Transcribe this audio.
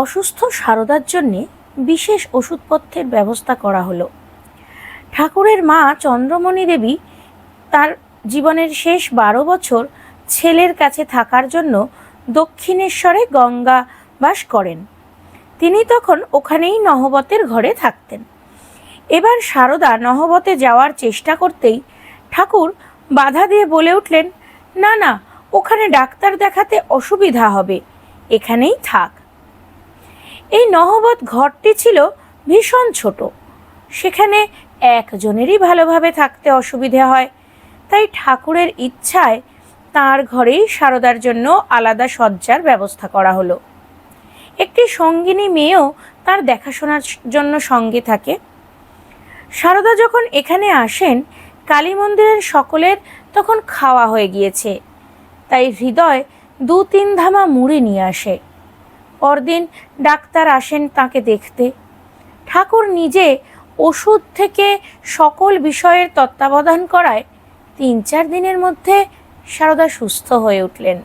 অসুস্থ সারদার জন্যে বিশেষ ওষুধপথ্যের ব্যবস্থা করা হলো। ঠাকুরের মা চন্দ্রমণি দেবী তার জীবনের শেষ বারো বছর ছেলের কাছে থাকার জন্য দক্ষিণেশ্বরে গঙ্গা বাস করেন। তিনি তখন ওখানেই নহবতের ঘরে থাকতেন। এবার সারদা নহবতে যাওয়ার চেষ্টা করতেই ঠাকুর বাধা দিয়ে বলে উঠলেন, না না, ওখানে ডাক্তার দেখাতে অসুবিধা হবে, এখানেই থাক। নহবত ঘরটি ছিল ভীষণ ছোট। সেখানে একজনেরই ভালোভাবে থাকতে অসুবিধে হয়। তাই ঠাকুরের ইচ্ছায় তার ঘরেই সারদার জন্য আলাদা শয্যার ব্যবস্থা করা হলো। একটি সঙ্গিনী মেয়েও তার দেখাশোনার জন্য সঙ্গে থাকে। সারদা যখন এখানে আসেন কালী মন্দিরের সকলের তখন খাওয়া হয়ে গিয়েছে। তাই হৃদয় দু তিন ধামা মুড়ি নিয়ে আসে। পরদিন ডাক্তার আসেন তাকে দেখতে। ঠাকুর নিজে ওষুধ থেকে সকল বিষয়ের তত্ত্বাবধান করায় তিন চার দিনের মধ্যে সারদা সুস্থ হয়ে উঠলেন।